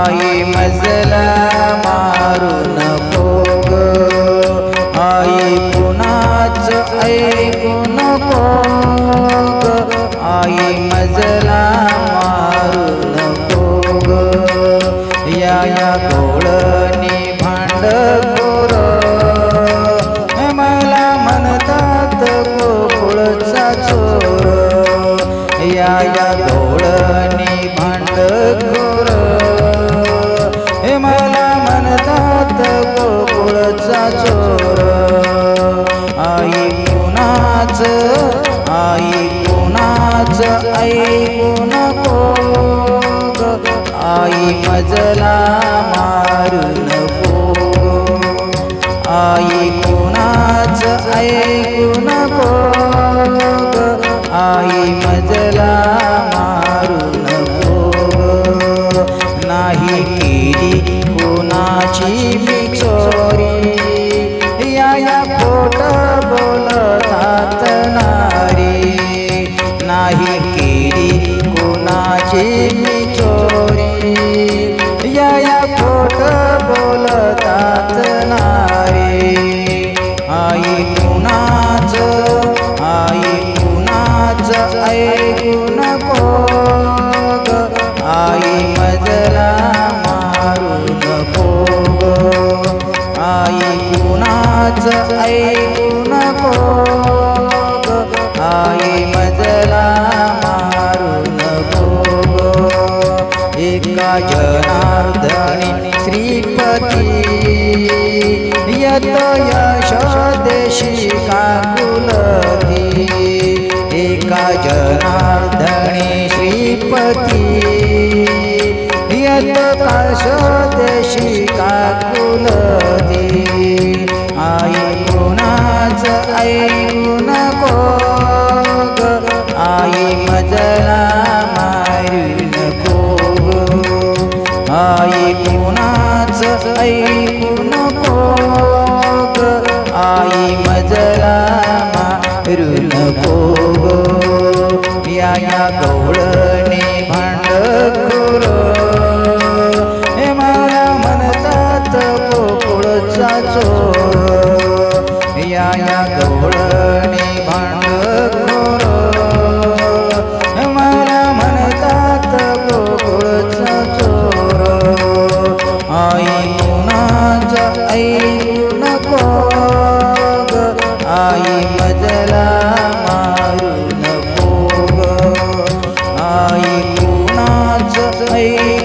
आई मजला मारू नको आई कुणाच ऐकू नको आई मजला मारू नको या या गोळणी भांड गोर. मला म्हणतात गोकुळचा चोर. या या ऐकू नको आई मजला मारून केली कोणाची मी चोरी? या या खोट बोलतात नारी. आई कुणाच आई कुणाच ऐकू नको आई मजला मारू नको आई कुणाच ऐकू नको आई पती यत यश देशी काकुलती एका जनार्दनी श्रीपती। यत काश देशी माझ ऐकून कोग आई मजला मारून कोग या या भांड कुर। हे मला म्हणतात कोकळचा चोर। या या आई कुणाच ऐकू नको आई मजला मारू नको आई कुणाच ऐ